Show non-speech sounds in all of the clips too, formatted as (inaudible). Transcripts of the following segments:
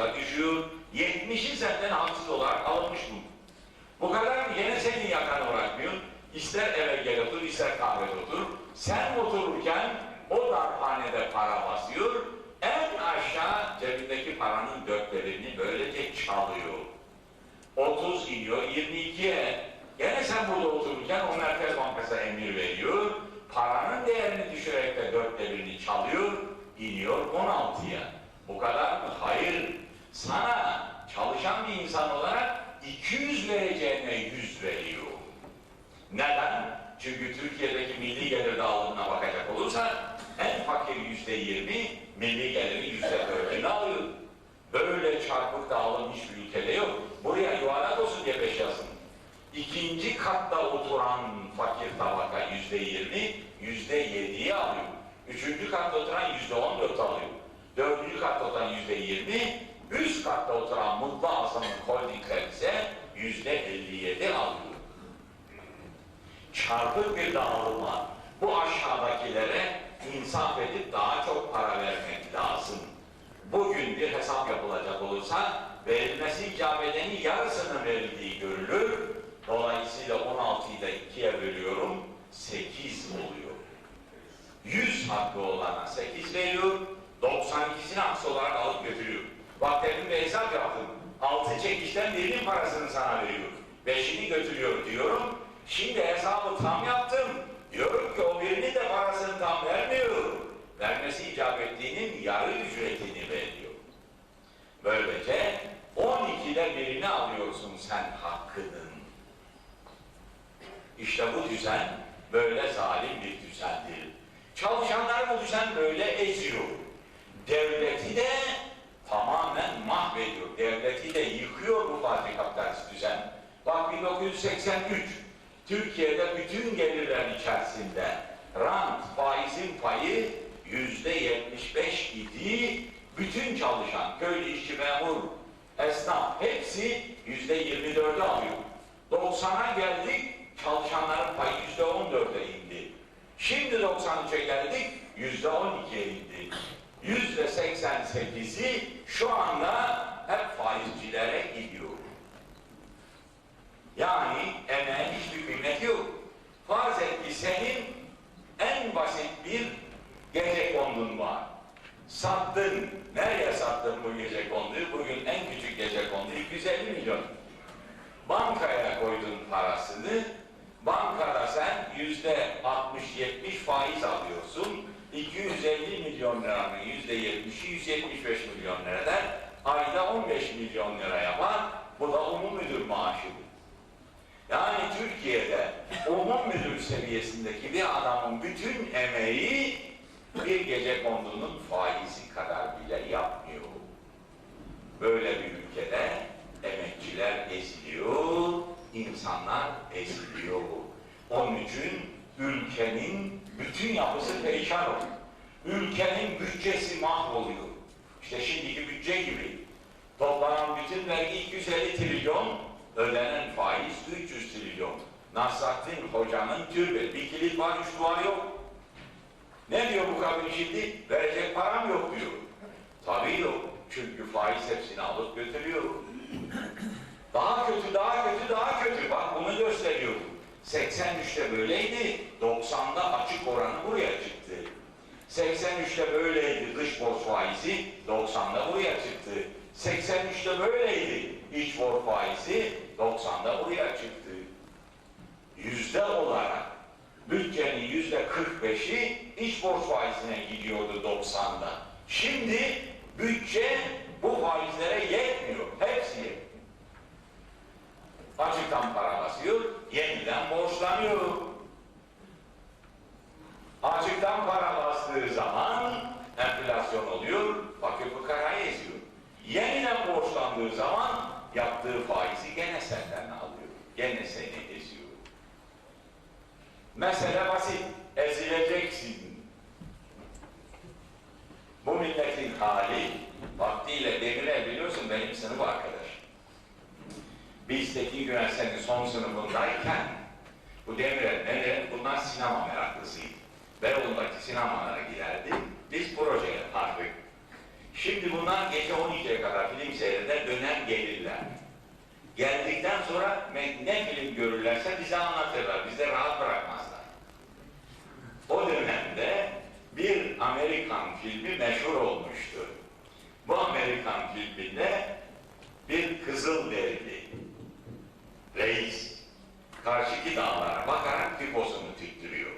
30'a düşüyor. 70'i senden haksız olarak alınmış bu. Bu kadar mı? Yine senin yakanı bırakmıyor. İster eve gel otur, ister kahvede otur. Sen otururken o darphanede para basıyor. En aşağı cebindeki paranın dörtte birini böylece çalıyor. 30 iniyor, 22'ye. Gene sen burada otururken o Merkez Bankası emir veriyor. Paranın değerini düşürerek de dörtte birini çalıyor, iniyor 16'ya. Bu kadar mı? Hayır. Sana çalışan bir insan olarak 200 vereceğine 100 veriyor. Neden? Çünkü Türkiye'deki milli gelir dağılımına bakacak olursa en fakir yüzde yirmi, milli gelirin yüzde dördünü alıyor. Böyle çarpık dağılım hiçbir ülkede yok. Buraya yuvarlak olsun diye beş yazın. İkinci katta oturan fakir tabaka yüzde yirmi, yüzde yediyi alıyor. Üçüncü katta oturan yüzde on dört alıyor. Dördüncü katta oturan yüzde yirmi, üst katta oturan mutlu azamın holdingler ise yüzde elli yedi alıyor. Çarpık bir dağılım var. Bu aşağıdakilere insaf edip daha çok para vermek lazım. Bugün bir hesap yapılacak olursa verilmesi icap edenin yarısının verildiği görülür. Dolayısıyla 16'yı da 2'ye bölüyorum. 8 oluyor. 100 hakkı olana 8 veriyor. 92'sini haksız olarak alıp götürüyor. Bak demin bir hesap yaptım. 6 çekişten birinin parasını sana veriyor. 5'ini götürüyor diyorum. Şimdi hesabı tam yaptım. Diyorum ki o birini de parasını tam vermiyor. Vermesi icap ettiğinin yarı ücretini veriyor. Böylece 12'de birini alıyorsun sen hakkının. İşte bu düzen böyle zalim bir düzendir. Çalışanlar bu düzen böyle eziyor. Devleti de tamamen mahvediyor. Devleti de yıkıyor bu parti kapitalist düzen. Bak 1983 Türkiye'de bütün gelirler içerisinde rant, faizin payı yüzde 75 idi. Bütün çalışan, köylü, işçi, memur, esnaf hepsi yüzde 24'ü alıyor. 90'a geldik, çalışanların payı yüzde 14'e indi. Şimdi 93'e geldik, yüzde 12'ye indi. Yüzde 88'i şu anda hep faizcilere gidiyor. Yani emeğin hiçbir kıymeti yok. Farz et ki senin en basit bir gece kondun var. Sattın. Nereye sattın bu gece konduyu? Bugün en küçük gece kondu 250 milyon. Bankaya koydun parasını. Bankada sen yüzde 60-70 faiz alıyorsun. 250 milyon liranın yüzde 70'i 175 milyon liradan ayda 15 milyon lira yapar. Bu da umum müdür maaşı. Yani Türkiye'de umum müdür seviyesindeki bir adamın bütün emeği bir gece kondunun faizi kadar bile yapmıyor. Böyle bir ülkede emekçiler eziliyor, insanlar eziliyor. Onun için ülkenin bütün yapısı perişan oluyor. Ülkenin bütçesi mahvoluyor. İşte şimdiki bütçe gibi. Toplanan bütün vergi 250 trilyon, ödenen faiz 300 trilyon. Nasrattin Hoca'nın türbe, bir kilit var, üç duvar yok. Ne diyor bu kadın şimdi? Verecek param yok diyor. Tabii yok. Çünkü faiz hepsini alıp götürüyor. Daha kötü, daha kötü, daha kötü. Bak bunu gösteriyor. 83'te böyleydi, 90'da açık oranı buraya çıktı. 83'te böyleydi dış borç faizi, 90'da buraya çıktı. 83'te böyleydi iç borç faizi, 90'da buraya çıktı. Yüzde olarak bütçenin yüzde 45'i iç borç faizine gidiyordu 90'da. Şimdi bütçe bu faizlere yetmiyor. Hepsi yetmiyor. Açıktan para basıyor, yeniden borçlanıyor. Açıktan para bastığı zaman enflasyon oluyor, fakir fukarayı eziyor. Yeniden borçlandığı zaman yaptığı faizi gene senden alıyor. Gene seni eziyor. Mesele basit. Ezileceksin. Bu milletin hali vaktiyle Demirel biliyorsun benim sınıf arkadaş. Biz Tekin Güven senin son sınıfındayken bu Demirel, Demirel bunlar sinema meraklısıydı. Beyoğlu'ndaki sinemalara giderdi. Biz proje yapardık. Şimdi bunlar gece 12'ye kadar film seyreder, döner gelirler. Geldikten sonra ne film görürlerse bize anlatırlar, bize rahat bırakmazlar. O dönemde bir Amerikan filmi meşhur olmuştu. Bu Amerikan filminde bir kızıl derili reis karşıki dağlara bakarak piposunu tüttürüyor.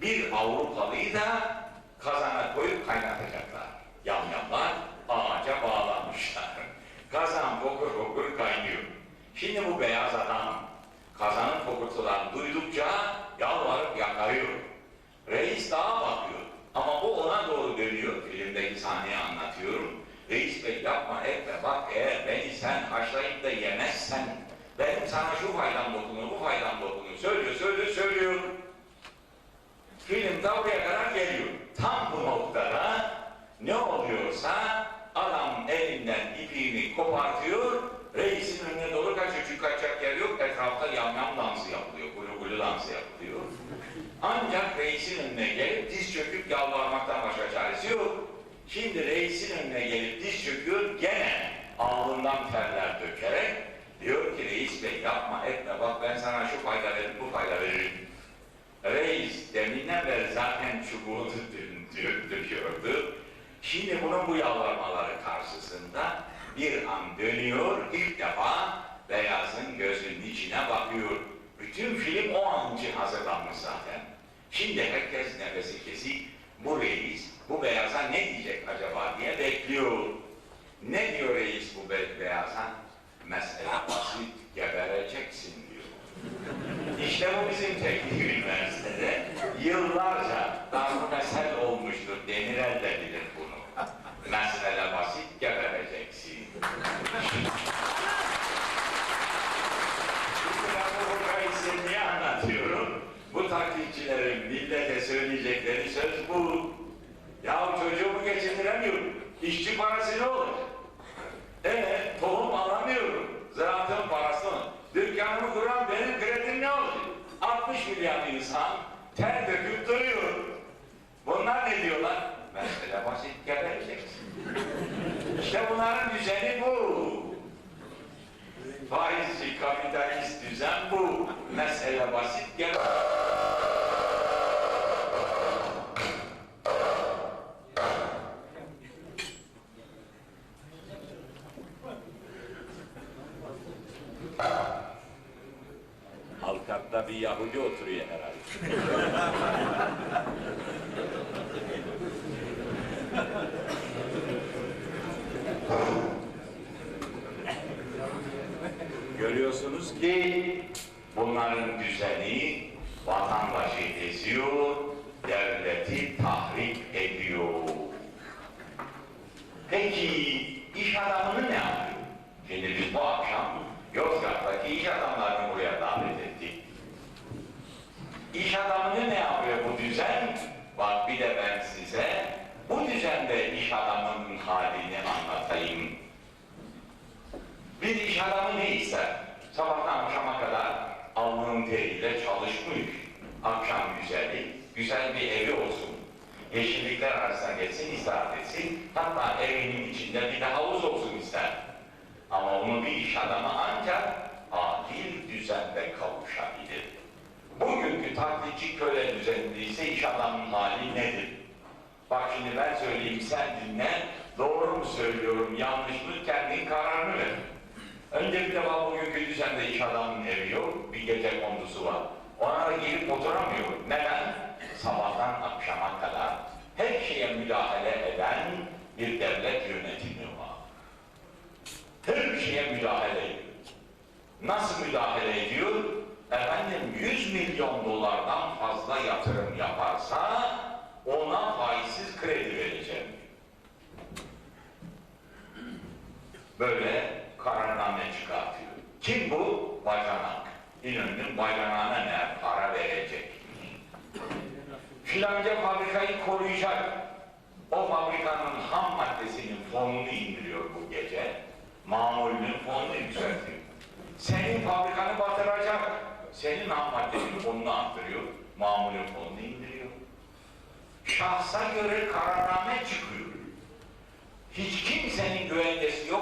Bir Avrupalıyı da kazana koyup kaynatacaklar. Yamyamlar ağaca bağlanmışlar. Kazan fokur fokur kaynıyor. Şimdi bu beyaz adam kazanın fokurtularını duydukça yalvarıp yakarıyor. Reis dağa bakıyor. Ama o ona doğru dönüyor. Filmdeki sahneyi anlatıyorum. Reis bey yapma etme bak eğer beni sen haşlayıp da yemezsen benim sana şu faydam dokunur, bu faydam dokunur. Söylüyor, söylüyor, söylüyor. Film da buraya kadar geliyor. Tam bu noktada ne oluyorsa adam elinden ipiğini kopartıyor, reisin önüne doğru kaçıyor. Çünkü kaçacak yer yok, etrafta yamyam dansı yapılıyor, gulu gulu dansı yapılıyor. Ancak reisin önüne gelip diz çöküp yalvarmaktan başka çaresi yok. Şimdi reisin önüne gelip diz çöküyor, gene alnından terler dökerek diyor ki reis bey yapma etme bak ben sana şu fayda veririm, bu fayda veririm. Reis deminden beri zaten çubuğunu (laughs) dö- döküyordu. Şimdi bunun bu yalvarmaları karşısında bir an dönüyor, ilk defa beyazın gözünün içine bakıyor. Bütün film o an için hazırlanmış zaten. Şimdi herkes nefesi kesik, bu reis, bu beyaza ne diyecek acaba diye bekliyor. Ne diyor reis bu be- beyaza? Mesele basit, gebereceksin diyor. İşte bu bizim teknik üniversitede yıllarca darbe olmuştur. Demirel de bilir bunu. Mesele basit, gebereceksin. Şimdi ben bu hokayı size niye anlatıyorum? Bu taklitçilerin millete söyleyecekleri söz bu. Ya çocuğumu geçindiremiyorum. İşçi parası ne olur? Evet, tohum alamıyorum. Ziraatın parasını. Dükkanımı kuran benim kredim ne olacak? 60 milyar insan ter döküp duruyor. Bunlar ne diyorlar? Mesele basit gebereceksin. İşte bunların düzeni bu. Faizci kapitalist düzen bu. Mesele basit gel. Alt katta bir Yahudi oturuyor herhalde. (laughs) Görüyorsunuz ki bunların düzeni vatandaşı eziyor, devleti tahrik ediyor. Peki iş adamını ne yapıyor? Şimdi biz bu akşam Yozgat'taki iş adamlarını buraya davet ettik. İş adamını ne yapıyor bu düzen? Bak bir de ben size bu düzende iş adamının halini anlatayım. Bir iş adamı ne ister? Sabahtan akşama kadar alnının teriyle çalışmış. Akşam güzeli, güzel bir evi olsun. Yeşillikler arasına geçsin, istirahat etsin. Hatta evinin içinde bir de havuz olsun ister. Ama onu bir iş adamı ancak adil düzende kavuşabilir. Bugünkü taklitçi köle düzenindeyse iş adamının hali nedir? Bak şimdi ben söyleyeyim sen dinle. Doğru mu söylüyorum, yanlış mı kendin kararını ver. Önce bir defa bugünkü düzende iş adamının evi yok, bir gece kondusu var. Ona da gelip oturamıyor. Neden? Sabahtan akşama kadar her şeye müdahale eden bir devlet yönetimi var. Her şeye müdahale ediyor. Nasıl müdahale ediyor? Efendim 100 milyon dolardan fazla yatırım yaparsa ona faizsiz kredi vereceğim. Böyle kararname çıkartıyor. Kim bu? Bacanak. İnönü'nün bacanağına ne? Para verecek. Filanca fabrikayı koruyacak. O fabrikanın ham maddesinin fonunu indiriyor bu gece. Mamulünün fonunu yükseltiyor. Senin fabrikanı batıracak. Senin ham maddenin fonunu arttırıyor. Mamulün fonunu indiriyor. Şahsa göre kararname çıkıyor. hiç kimsenin güvencesi yok.